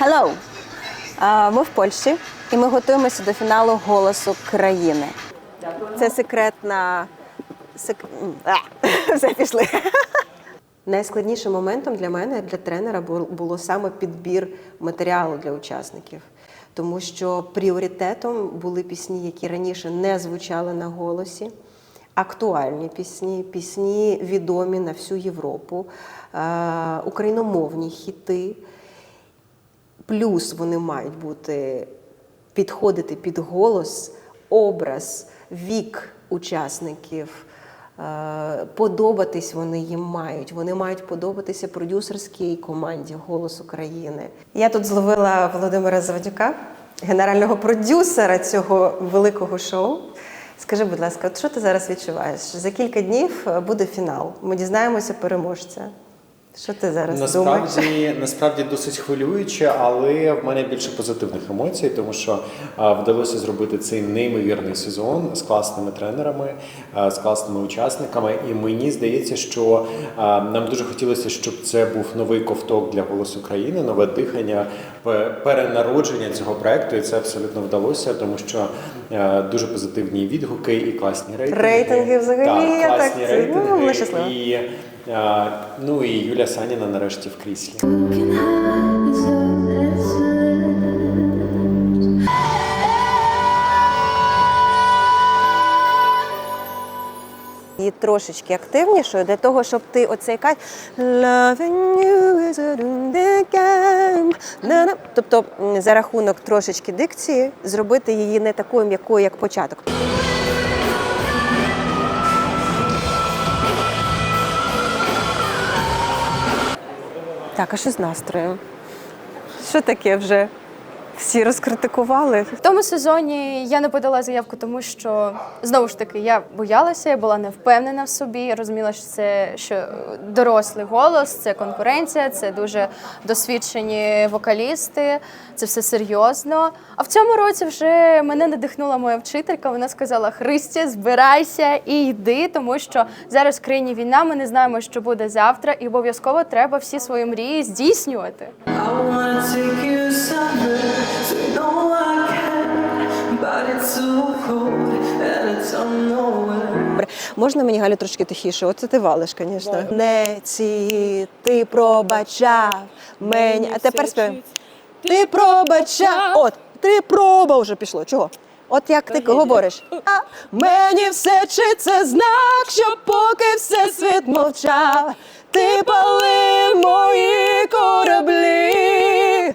Hello! Ми в Польщі і ми готуємося до фіналу голосу країни. Це секретна. Сек... Все пішли. Найскладнішим моментом для мене, для тренера, бу- було саме підбір матеріалу для учасників. Тому що пріоритетом були пісні, які раніше не звучали на голосі, актуальні пісні, пісні відомі на всю Європу, україномовні хіти. Плюс вони мають бути підходити під голос, образ, вік учасників. Е, Подобатись вони їм мають. Вони мають подобатися продюсерській команді Голос України. Я тут зловила Володимира Заводюка, генерального продюсера цього великого шоу. Скажи, будь ласка, от що ти зараз відчуваєш? За кілька днів буде фінал. Ми дізнаємося переможця. Що ти зараз думаєш? Насправді, насправді досить хвилююче, але в мене більше позитивних емоцій, тому що а, вдалося зробити цей неймовірний сезон з класними тренерами, а, з класними учасниками. І мені здається, що а, нам дуже хотілося, щоб це був новий ковток для голосу країни, нове дихання, перенародження цього проекту. І це абсолютно вдалося, тому що а, дуже позитивні відгуки і класні рейтинги. Рейтинги взагалі, так класні це- рейтинги. ну. І, ну і Юля Саніна нарешті в кріслі. її трошечки активнішою для того, щоб ти оцей кайф. На-на. Тобто за рахунок трошечки дикції зробити її не такою м'якою, як початок. Так, а що з настроєм? Що таке вже? Всі розкритикували. В тому сезоні я не подала заявку, тому що знову ж таки я боялася, я була не впевнена в собі. Я розуміла, що це що дорослий голос, це конкуренція, це дуже досвідчені вокалісти, це все серйозно. А в цьому році вже мене надихнула моя вчителька. Вона сказала: Христя, збирайся і йди, тому що зараз в країні війна. Ми не знаємо, що буде завтра, і обов'язково треба всі свої мрії здійснювати. I wanna take you somewhere, Можна мені Галю трошки тихіше? Оце ти валиш, звісно. Не ці ти пробачав мені. А тепер співай. Ти пробачав. От, ти проба вже пішло. Чого? От як ти говориш. А мені все чи це знак, що поки все світ мовчав. Ти пали мої кораблі.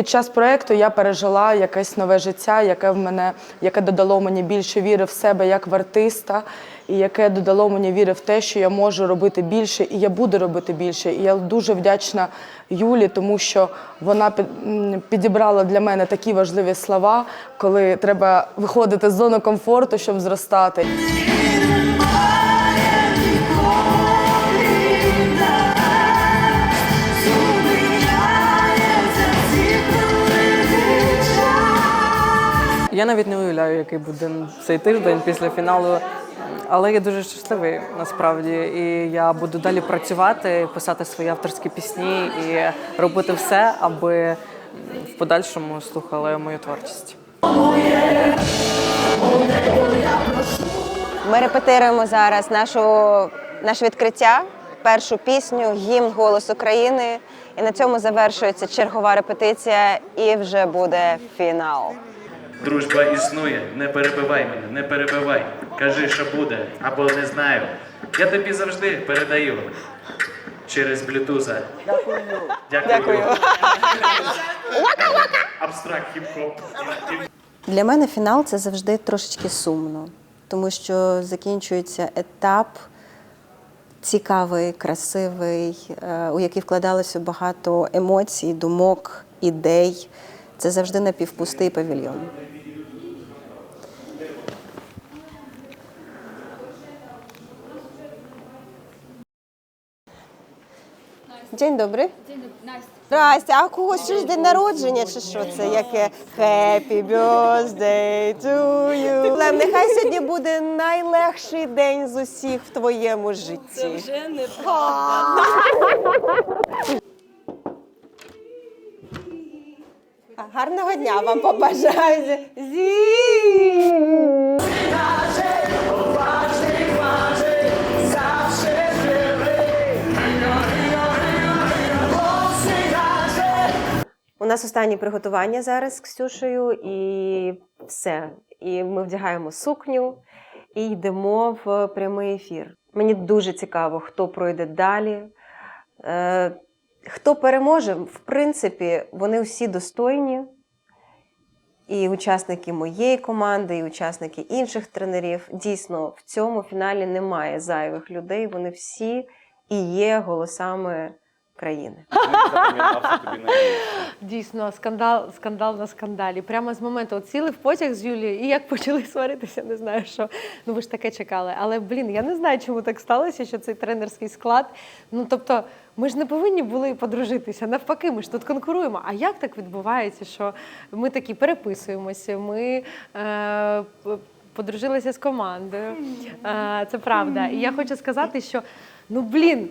Під час проекту я пережила якесь нове життя, яке в мене, яке додало мені більше віри в себе як в артиста, і яке додало мені віри в те, що я можу робити більше, і я буду робити більше. І я дуже вдячна Юлі, тому що вона під- підібрала для мене такі важливі слова, коли треба виходити з зони комфорту, щоб зростати. Я навіть не уявляю, який буде цей тиждень після фіналу. Але я дуже щасливий насправді. І я буду далі працювати, писати свої авторські пісні і робити все, аби в подальшому слухали мою творчість. Ми репетируємо зараз нашу, наше відкриття, першу пісню, гімн Голос України. І на цьому завершується чергова репетиція, і вже буде фінал. Дружба існує, не перебивай мене, не перебивай. Кажи, що буде, або не знаю. Я тобі завжди передаю через блютуза. Дякую. Дякую. Абстракт хіп-хоп. Для мене фінал це завжди трошечки сумно, тому що закінчується етап цікавий, красивий, е, у який вкладалося багато емоцій, думок, ідей. Це завжди напівпустий павільйон. День добрий. Здрасте, а у когось щось день народження чи що це? Яке Happy birthday to you. Лем, нехай сьогодні буде найлегший день з усіх в твоєму житті. Це вже не Гарного дня вам побажаю. Зі! У нас останні приготування зараз з Ксюшею, і все. І ми вдягаємо сукню і йдемо в прямий ефір. Мені дуже цікаво, хто пройде далі. Хто переможе, в принципі, вони всі достойні. І учасники моєї команди, і учасники інших тренерів. Дійсно, в цьому фіналі немає зайвих людей. Вони всі і є голосами країни. Дійсно, скандал, скандал на скандалі. Прямо з моменту от сіли в потяг з Юлією, і як почали сваритися, не знаю що. Ну ви ж таке чекали. Але блін, я не знаю, чому так сталося, що цей тренерський склад. Ну тобто, ми ж не повинні були подружитися. Навпаки, ми ж тут конкуруємо. А як так відбувається, що ми такі переписуємося? Ми е, подружилися з командою. Е, це правда. І я хочу сказати, що ну блін.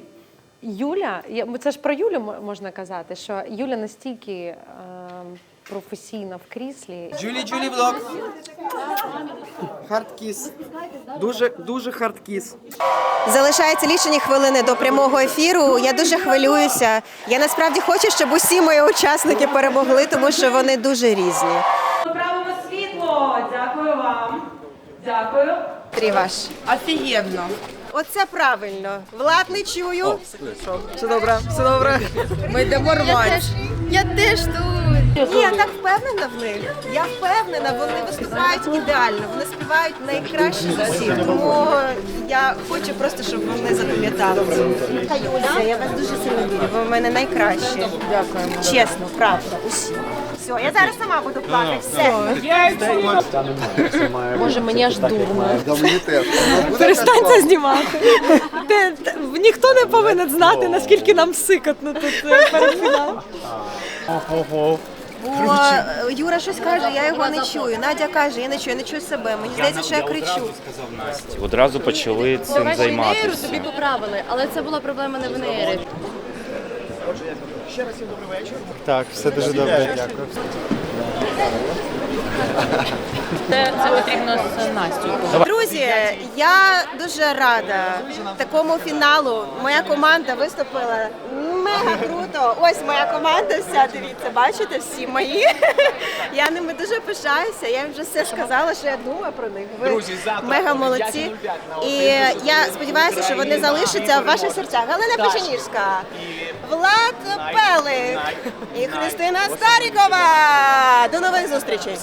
Юля, це ж про Юлю можна казати, що Юля настільки е, професійна в кріслі. Джулі Джулі влог. Хардкіс. Дуже дуже хардкіс. Залишається лічені хвилини до прямого ефіру. Я дуже хвилююся. Я насправді хочу, щоб усі мої учасники перемогли, тому що вони дуже різні. Правимо світло. Дякую вам. Дякую. Трі ваш. Офігенно. Оце правильно. Влад не чую. Все добре, все добре. Ми йдемо рвати. Я теж тут. Ні, я так впевнена в них. Я впевнена, вони виступають ідеально. Вони співають найкраще з усіх. Тому я хочу просто, щоб вони запам'ятали. Та Юля, я вас дуже сильно вірю. Ви в мене найкращі. Дякуємо. Чесно, правда, усі. Все, я зараз сама буду плакати. Все. Може, мені аж дурно. Перестань це знімати. Те- те- Ніхто не повинен знати, наскільки нам сикотно тут е, перед фіналом. Бо е, Юра щось каже, я його не чую. Надя каже, я не чую, я не чую себе. Мені здається, що я кричу. Одразу почали цим займатися. тобі поправили, але це була проблема не в неї. Так, все дуже добре, дякую. Це, це потрібно з Настю. Друзі, я дуже рада такому фіналу. Моя команда виступила мега круто. Ось моя команда вся, дивіться, бачите, всі мої. Я ними дуже пишаюся. Я їм вже все сказала, що я думаю про них. Ви мега молодці. І я сподіваюся, що вони залишаться в ваших серцях. Галина Печенірська, Влад Пелик і Христина Старікова. До нових зустрічей.